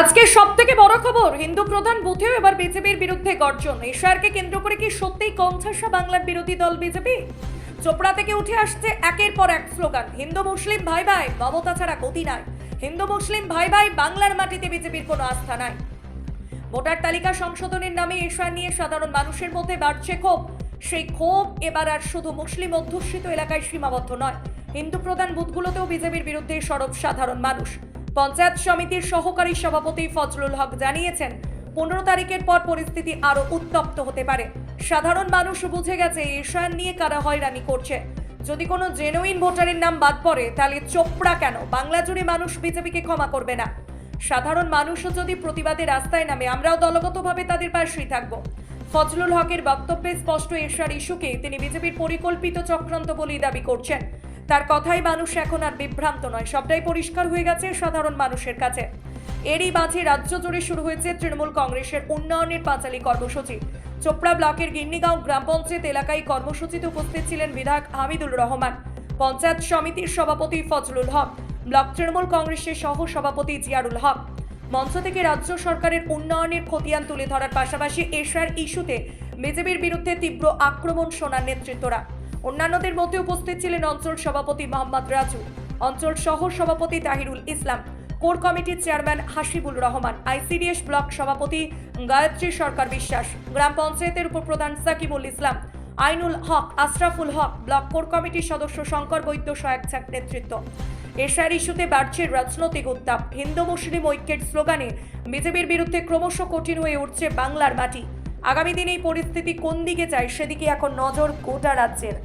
আজকে সব থেকে বড় খবর, হিন্দু প্রধান বুথেও এবার বিজেপির বিরুদ্ধে গর্জন। এশারকে কেন্দ্র করে কি সত্যিই কঞ্চাসা বাংলার বিরোধী দল বিজেপি? চোপড়া থেকে উঠে আসছে একের পর এক স্লোগান, হিন্দু মুসলিম ভাই ভাই, মমতা ছাড়া গতি নাই। হিন্দু মুসলিম ভাই ভাই, বাংলার মাটিতে বিজেপির কোনো আস্থা নাই। ভোটার তালিকা সংশোধনের নামে এশার নিয়ে সাধারণ মানুষের মধ্যে বাড়ছে ক্ষোভ। সেই ক্ষোভ এবার আর শুধু মুসলিম অধ্যুষিত এলাকায় সীমাবদ্ধ নয়। হিন্দু প্রধান বুথগুলোতেও বিজেপির বিরুদ্ধে সরব সাধারণ মানুষ। পঞ্চায়েত সমিতির সহকারী সভাপতি ফজলুল হক জানিয়েছেন, পনেরো তারিখের পর পরিস্থিতি আরও উত্তপ্ত হতে পারে। সাধারণ মানুষ বুঝে গেছে এশার নিয়ে কারা হয়রানি করছে। যদি কোনো জেনুইন ভোটারের নাম বাদ পড়ে, তাহলে চোপড়া কেন? বাংলা জুড়ে মানুষ বিজেপিকে ক্ষমা করবে না। সাধারণ মানুষও যদি প্রতিবাদে রাস্তায় নামে, আমরাও দলগতভাবে তাদের পাশেই থাকব। ফজলুল হকের বক্তব্যে স্পষ্ট এশার ইস্যুকে তিনি বিজেপির পরিকল্পিত চক্রান্ত বলেই দাবি করছেন। তার কথাই মানুষ এখন আর বিভ্রান্ত নয়। সবটাই পরিষ্কার হয়ে গেছে সাধারণ মানুষের কাছে। এরই মাঝে রাজ্য জুড়ে শুরু হয়েছে তৃণমূল কংগ্রেসের উন্নয়নের পাঁচালী কর্মসূচি। চোপড়া ব্লকের গিন্নিগাঁও গ্রাম পঞ্চায়েত এলাকায় কর্মসূচিতে উপস্থিত ছিলেন বিধায়ক হামিদুল রহমান। পঞ্চায়েত সমিতির সভাপতি ফজলুল হক, ব্লক তৃণমূল কংগ্রেসের সহ সভাপতি জিয়ারুল হক। মঞ্চ থেকে রাজ্য সরকারের উন্নয়নের খতিয়ান তুলে ধরার পাশাপাশি এশিয়ার ইস্যুতে বিজেপির বিরুদ্ধে তীব্র আক্রমণ শোনার নেতৃত্বরা। অন্যান্যদের মধ্যে উপস্থিত ছিলেন অঞ্চল সভাপতি মোহাম্মদ রাজু, অঞ্চল সহ সভাপতি তাহিরুল ইসলাম, কোর কমিটির chairman Hasibul Rahman, ICDS block সভাপতি গায়ত্রী সরকার বিশ্বাস, গ্রাম পঞ্চায়েতের উপপ্রধান সাকিবুল ইসলাম, আইনুল হক, আশরাফুল হক, ব্লক কোর কমিটির সদস্য শঙ্কর বৈদ্য সহায়ক নেতৃত্ব। এশিয়ার ইস্যুতে বাড়ছে রাজনৈতিক উত্তাপ। হিন্দু মুসলিম ঐক্যের স্লোগানে বিজেপির বিরুদ্ধে ক্রমশ কঠিন হয়ে উঠছে বাংলার মাটি। আগামী দিনে এই পরিস্থিতি কোন দিকে যায় সেদিকে এখন নজর গোটা রাজ্যের।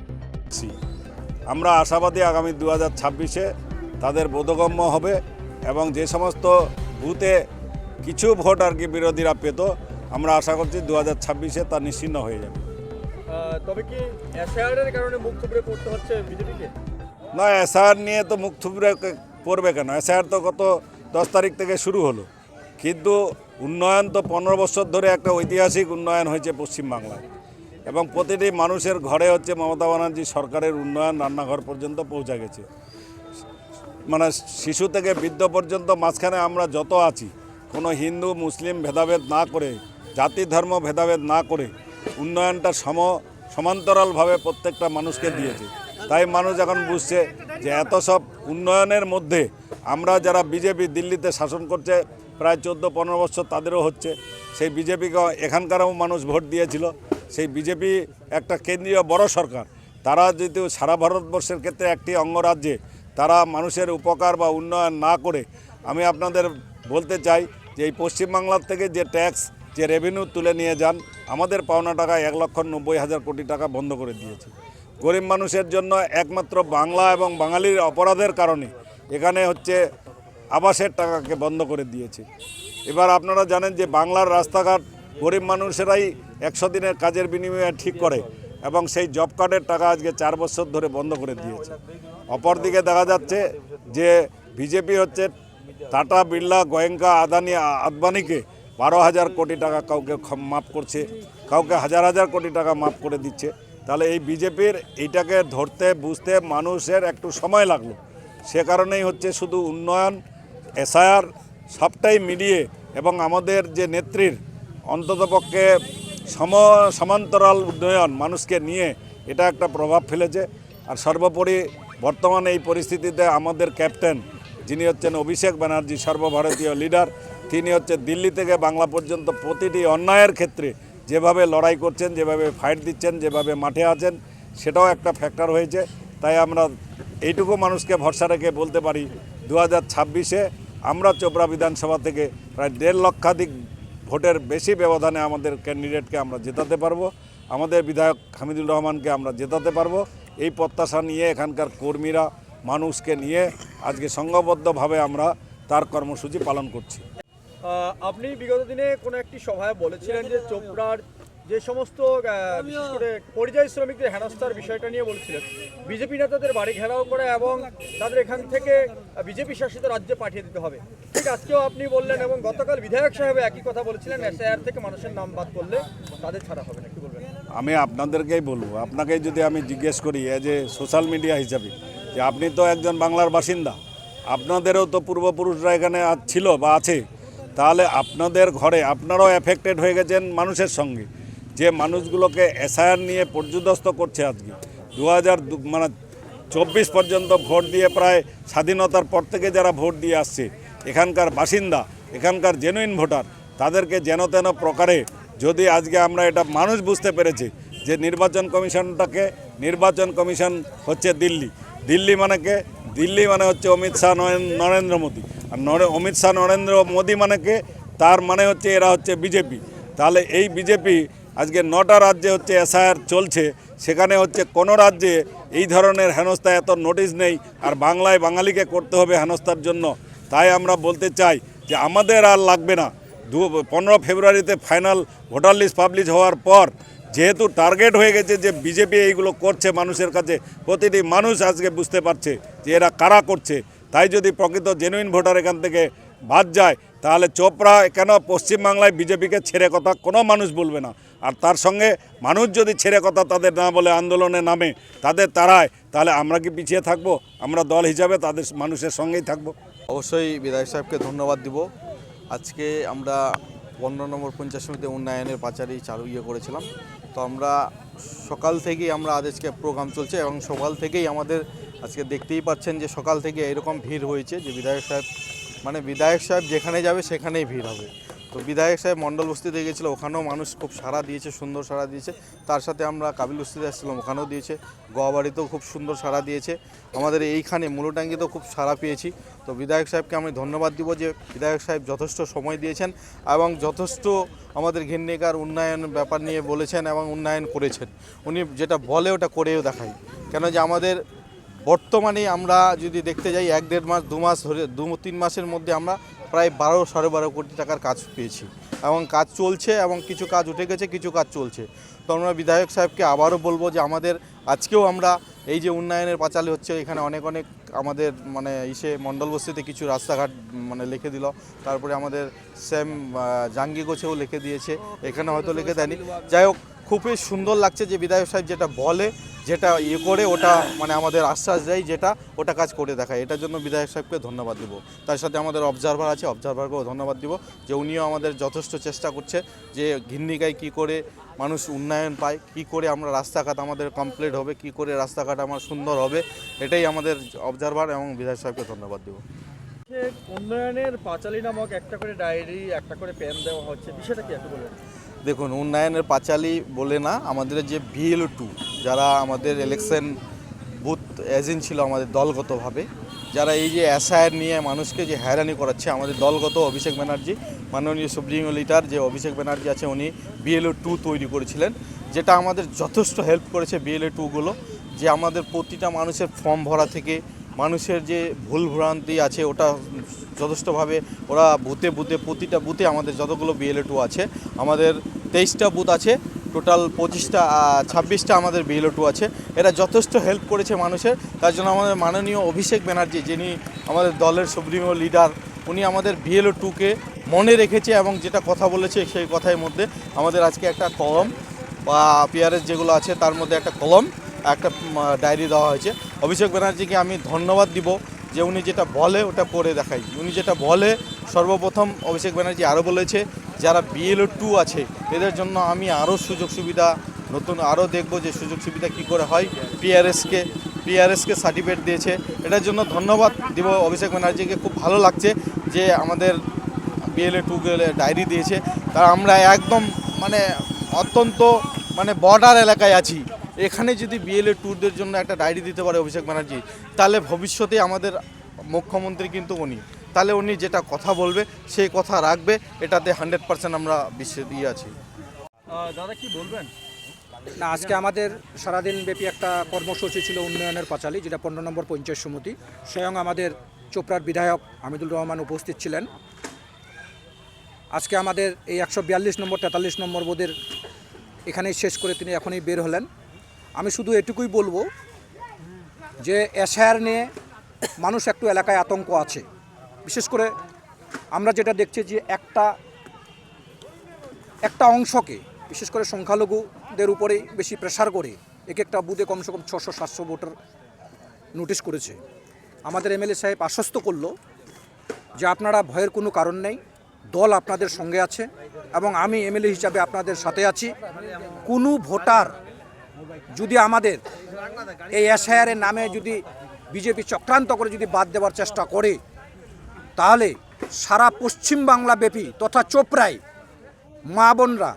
আমরা আশাবাদী আগামী দু হাজার ছাব্বিশে তাদের বোধগম্য হবে এবং যে সমস্ত বুথে কিছু ভোট আর কি বিরোধীরা পেত আমরা আশা করছি দু হাজার ছাব্বিশে তা নিশ্চিন্ন হয়ে যাবে। তবে কি এসআইআরের কারণে মুখ থুবড়ে পড়তে হচ্ছে বিজেপিকে? না এসআর নিয়ে তো মুখ থুবড়ে পড়বে কেন? এসআর তো গত দশ তারিখ থেকে শুরু হলো। কিন্তু উন্নয়ন তো পনেরো বছর ধরে একটা ঐতিহাসিক উন্নয়ন হয়েছে পশ্চিমবাংলায়। এবং প্রতিটি মানুষের ঘরে হচ্ছে মমতা ব্যানার্জি সরকারের উন্নয়ন রান্নাঘর পর্যন্ত পৌঁছে গেছে। মানে শিশু থেকে বৃদ্ধ পর্যন্ত মাঝখানে আমরা যত আছি, কোনো হিন্দু, মুসলিম ভেদাভেদ না করে, জাতি, ধর্ম ভেদাভেদ না করে উন্নয়নটা সম, সমান্তরালভাবে প্রত্যেকটা মানুষকে দিয়েছে। তাই মানুষ এখন বুঝছে যে এত সব উন্নয়নের মধ্যে আমরা যারা বিজেপি দিল্লিতে শাসন করছে, প্রায় চোদ্দ পনেরো বছর তাদেরও হচ্ছে। সেই বিজেপিকে এখানকারও মানুষ ভোট দিয়েছিল। সেই বিজেপি একটা কেন্দ্রীয় বড় সরকার। তারা যেহেতু সারা ভারতবর্ষের ক্ষেত্রে একটি অঙ্গরাজ্যে তারা মানুষের উপকার বা উন্নয়ন না করে, আমি আপনাদের বলতে চাই যে এই পশ্চিমবাংলার থেকে যে ট্যাক্স, যে রেভিনিউ তুলে নিয়ে যান, আমাদের পাওনা টাকা এক লক্ষ নব্বই হাজার কোটি টাকা বন্ধ করে দিয়েছে। গরিব মানুষের জন্য একমাত্র বাংলা এবং বাঙালির অপরাধের কারণে এখানে হচ্ছে আবাসের টাকাকে বন্ধ করে দিয়েছে। এবার আপনারা জানেন যে বাংলার রাস্তাঘাট গরিব মানুষেরাই একশো দিনের কাজের বিনিময়ে ঠিক করে এবং সেই জব কার্ডের টাকা আজকে চার বছর ধরে বন্ধ করে দিয়েছে। অপরদিকে দেখা যাচ্ছে যে বিজেপি হচ্ছে টাটা, বিড়লা, গোয়েঙ্কা, আদানি, আদবানিকে বারো হাজার কোটি টাকা কাউকে মাফ করছে, কাউকে হাজার হাজার কোটি টাকা মাফ করে দিচ্ছে। তাহলে এই বিজেপির এইটাকে ধরতে, বুঝতে মানুষের একটু সময় লাগল। সে কারণেই হচ্ছে শুধু উন্নয়ন, এসআইআর সবটাই মিলিয়ে এবং আমাদের যে নেত্রীর অন্ততপক্ষে সম, সমান্তরাল উন্নয়ন মানুষকে নিয়ে এটা একটা প্রভাব ফেলেছে। আর সর্বোপরি বর্তমানে এই পরিস্থিতিতে আমাদের ক্যাপ্টেন যিনি হচ্ছেন অভিষেক ব্যানার্জি, সর্বভারতীয় লিডার, তিনি হচ্ছে দিল্লি থেকে বাংলা পর্যন্ত প্রতিটি অন্যায়ের ক্ষেত্রে যেভাবে লড়াই করছেন, যেভাবে ফাইট দিচ্ছেন, যেভাবে মাঠে আছেন, সেটাও একটা ফ্যাক্টর হয়েছে। তাই আমরা এইটুকু মানুষকে ভরসা রেখে বলতে পারি দু হাজার আমরা চোপড়া বিধানসভা থেকে প্রায় দেড় লক্ষাধিক ভোটের বেশি ব্যবধানে আমাদের ক্যান্ডিডেটকে আমরা জেতাতে পারব। আমাদের বিধায়ক হামিদুর রহমানকে আমরা জেতাতে পারব। এই প্রত্যাশা নিয়ে এখানকার কর্মীরা, মানুষকে নিয়ে আজকে সংঘবদ্ধভাবে আমরা তার কর্মসূচি পালন করছি। আপনি বিগত দিনে কোনো একটি সভায় বলেছিলেন যে চোপড়ার যে সমস্ত পরিযায়ী শ্রমিকদের হেনস্থার বিষয়টা নিয়ে বলছিলেন, বিজেপি নেতাদের বাড়ি ঘেরাও করে এবং তাদের এখান থেকে বিজেপি শাসিত রাজ্যে পাঠিয়ে দিতে হবে। ঠিক আজকেও আপনি বললেন এবং গতকাল বিধায়ক সাহেব একই কথা বলেছিলেন, এসআইআর থেকে মানুষের নাম বাদ করলে তাদের ছাড়া হবে না, কি বলবেন? আমি আপনাদেরকেই বলব আপনাকে যদি আমি জিজ্ঞেস করি এজ এ সোশ্যাল মিডিয়া হিসাবে, যে আপনি তো একজন বাংলার বাসিন্দা, আপনাদেরও তো পূর্বপুরুষরা এখানে ছিল বা আছে, তাহলে আপনাদের ঘরে আপনারাও এফেক্টেড হয়ে গেছেন মানুষের সঙ্গে। যে মানুষগুলোকে এসআইআর নিয়ে পর্যদস্ত করছে আজকে দু হাজার মানে চব্বিশ পর্যন্ত ভোট দিয়ে প্রায় স্বাধীনতার পর থেকে যারা ভোট দিয়ে আসছে, এখানকার বাসিন্দা, এখানকার জেনুইন ভোটার তাদেরকে যেন তেন প্রকারে যদি আজকে আমরা এটা মানুষ বুঝতে পেরেছি যে নির্বাচন কমিশনটাকে, নির্বাচন কমিশন হচ্ছে দিল্লি। দিল্লি মানে কে? দিল্লি মানে হচ্ছে অমিত শাহ, নরেন- নরেন্দ্র মোদী। আর অমিত শাহ, নরেন্দ্র মোদী মানে কে? তার মানে হচ্ছে এরা হচ্ছে বিজেপি। তাহলে এই বিজেপি আজকে নটা রাজ্যে হচ্ছে এসআইআর চলছে, সেখানে হচ্ছে কোনো রাজ্যে এই ধরনের হেনস্থা এত নোটিশ নেই, আর বাংলায় বাঙালিকে করতে হবে হেনস্থার জন্য। তাই আমরা বলতে চাই যে আমাদের আর লাগবে না। দু, পনেরো ফেব্রুয়ারিতে ফাইনাল ভোটার লিস্ট পাবলিশ হওয়ার পর, যেহেতু টার্গেট হয়ে গেছে যে বিজেপি এইগুলো করছে মানুষের কাছে, প্রতিটি মানুষ আজকে বুঝতে পারছে যে এরা কারা করছে। তাই যদি প্রকৃত জেনুইন ভোটার এখান থেকে বাদ যায়, তাহলে চোপড়া কেন পশ্চিমবাংলায় বিজেপিকে ছেড়ে কথা কোনো মানুষ বলবে না। আর তার সঙ্গে মানুষ যদি ছেড়ে কথা তাদের না বলে আন্দোলনে নামে, তাদের তারায় তাহলে আমরা কি পিছিয়ে থাকব? আমরা দল হিসাবে তাদের মানুষের সঙ্গেই থাকব। অবশ্যই বিধায়ক সাহেবকে ধন্যবাদ দিব। আজকে আমরা পনেরো নম্বর পঞ্চায়েত সমিতি উন্নয়নের পাচারি চালু ইয়ে করেছিলাম। তো আমরা সকাল থেকেই আমরা আজকে প্রোগ্রাম চলছে এবং সকাল থেকেই আমাদের আজকে দেখতেই পাচ্ছেন যে সকাল থেকে এরকম ভিড় হয়েছে যে বিধায়ক সাহেব মানে বিধায়ক সাহেব যেখানে যাবে সেখানেই ভিড় হবে। তো বিধায়ক সাহেব মণ্ডল বস্তিতে গেছিল, ওখানেও মানুষ খুব সাড়া দিয়েছে, সুন্দর সাড়া দিয়েছে। তার সাথে আমরা কাবিল বস্তিতে আসছিলাম, ওখানেও দিয়েছে। গোয়াবাড়িতেও খুব সুন্দর সাড়া দিয়েছে। আমাদের এইখানে মূলটাঙ্গিতেও খুব সাড়া পেয়েছি। তো বিধায়ক সাহেবকে আমি ধন্যবাদ দিব যে বিধায়ক সাহেব যথেষ্ট সময় দিয়েছেন এবং যথেষ্ট আমাদের ঘিন্নিকার উন্নয়ন ব্যাপার নিয়ে বলেছেন এবং উন্নয়ন করেছেন। উনি যেটা বলে ওটা করেও দেখায় কেন যে আমাদের বর্তমানে আমরা যদি দেখতে যাই, এক দেড় মাস, দু মাস ধরে, দু তিন মাসের মধ্যে আমরা প্রায় বারো, সাড়ে বারো কোটি টাকার কাজ পেয়েছি এবং কাজ চলছে এবং কিছু কাজ উঠে গেছে, কিছু কাজ চলছে। তো আমরা বিধায়ক সাহেবকে আবারও বলব যে আমাদের আজকেও আমরা এই যে উন্নয়নের পাঁচালি হচ্ছে, এখানে অনেক অনেক আমাদের মানে ইসে মণ্ডল বস্তিতে কিছু রাস্তাঘাট মানে লিখে দিল। তারপরে আমাদের সেম জাঙ্গি গোছেও লিখে দিয়েছে। এখানে হয়তো লিখে দেয়নি। যাই হোক খুবই সুন্দর লাগছে যে বিধায়ক সাহেব যেটা বলে, যেটা ইয়ে করে, ওটা মানে আমাদের আশ্বাস দেয় যেটা ওটা কাজ করে দেখায়। এটার জন্য বিধায়ক সাহেবকে ধন্যবাদ দিব। তার সাথে আমাদের অবজারভার আছে অবজারভারকেও ধন্যবাদ দিব যে উনিও আমাদের যথেষ্ট চেষ্টা করছে যে ঘিন্নিকায় কি করে মানুষ উন্নয়ন পায়, কি করে আমরা রাস্তাঘাট আমাদের কমপ্লিট হবে, কি করে রাস্তাঘাট আমার সুন্দর হবে, এটাই আমাদের অবজারভার এবং বিধায়ক সাহেবকে ধন্যবাদ দিব। উন্নয়নের পাঁচালী নামক একটা করে ডায়েরি, একটা করে পেন দেওয়া হচ্ছে। বিষয়টা কি একটু বলবেন দেখুন, উন্নয়নের পাঁচালি বলে না, আমাদের যে বিএলও টু, যারা আমাদের ইলেকশন বুথ এজেন্ট ছিল আমাদের দলগতভাবে, যারা এই যে এসআইআর নিয়ে মানুষকে যে হয়রানি করাচ্ছে, আমাদের দলগত অভিষেক ব্যানার্জি, মাননীয় সুপ্রিম লিডার যে অভিষেক ব্যানার্জি আছে, উনি বিএলও টু তৈরি করেছিলেন, যেটা আমাদের যথেষ্ট হেল্প করেছে বিএলও টুগুলো যে আমাদের প্রতিটা মানুষের ফর্ম ভরা থেকে মানুষের যে ভুল ভ্রান্তি আছে, ওটা যথেষ্টভাবে ওরা বুথে বুথে, প্রতিটা বুথে আমাদের যতগুলো বিএলএ টু আছে, আমাদের তেইশটা বুথ আছে টোটাল পঁচিশটা ছাব্বিশটা আমাদের বিএলও টু আছে। এরা যথেষ্ট হেল্প করেছে মানুষের, তার জন্য আমাদের মাননীয় অভিষেক ব্যানার্জি, যিনি আমাদের দলের সুপ্রিমো লিডার উনি আমাদের বিএলও টুকে মনে রেখেছে এবং যেটা কথা বলেছে সেই কথার মধ্যে আমাদের আজকে একটা কলম বা পিআরএস যেগুলো আছে, তার মধ্যে একটা কলম একটা ডায়েরি দেওয়া হয়েছে। অভিষেক ব্যানার্জিকে আমি ধন্যবাদ দিব যে উনি যেটা বলে ওটা করে দেখাই। উনি যেটা বলে, সর্বপ্রথম অভিষেক ব্যানার্জি আরও বলেছে, যারা বিএলও টু আছে, এদের জন্য আমি আরও সুযোগ সুবিধা, নতুন আরও দেখব যে সুযোগ সুবিধা কী করে হয়। পিআরএসকে পিআরএসকে সার্টিফিকেট দিয়েছে। এটার জন্য ধন্যবাদ দিব অভিষেক ব্যানার্জিকে। খুব ভালো লাগছে যে আমাদের বিএলএ টু গেলে ডায়েরি দিয়েছে। তা আমরা একদম মানে অত্যন্ত মানে বর্ডার এলাকায় আছি। এখানে যদি বিএলএ ট্যুরদের জন্য একটা ডায়েরি দিতে পারে অভিষেক ব্যানার্জি তাহলে ভবিষ্যতে আমাদের মুখ্যমন্ত্রী কিন্তু উনি। তাহলে উনি যেটা কথা বলবে সেই কথা রাখবে এটাতে হান্ড্রেড পার্সেন্ট আমরা বিশ্বে দিয়ে আছি দাদা কি বলবেন? না আজকে আমাদের সারাদিন ব্যাপী একটা কর্মসূচি ছিল উন্নয়নের পাঁচালী যেটা পনেরো নম্বর পঞ্চায়েত সমিতি। স্বয়ং আমাদের চোপড়ার বিধায়ক হামিদুল রহমান উপস্থিত ছিলেন। আজকে আমাদের এই একশো বিয়াল্লিশ নম্বর তেতাল্লিশ নম্বর বোধের এখানেই শেষ করে তিনি এখনই বের হলেন। আমি শুধু এটুকুই বলব যে এশায়ার নিয়ে মানুষ একটু এলাকায় আতঙ্ক আছে। বিশেষ করে আমরা যেটা দেখছি যে একটা একটা অংশকে, বিশেষ করে সংখ্যালঘুদের উপরেই বেশি প্রেশার করে এক একটা বুথে কমসে কম ছশো, সাতশো ভোটার নোটিশ করেছে। আমাদের এমএলএ সাহেব আশ্বস্ত করল যে আপনারা ভয়ের কোনো কারণ নেই, দল আপনাদের সঙ্গে আছে এবং আমি এমএলএ হিসাবে আপনাদের সাথে আছি। কোনো ভোটার যদি আমাদের এই এসআইআরের নামে যদি বিজেপি চক্রান্ত করে যদি বাদ দেওয়ার চেষ্টা করে, তাহলে সারা পশ্চিম বাংলা ব্যাপী তথা চোপড়ায় মা বোনরা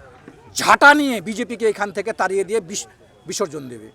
ঝাঁটা নিয়ে বিজেপিকে এখান থেকে তাড়িয়ে দিয়ে বিসর্জন দেবে।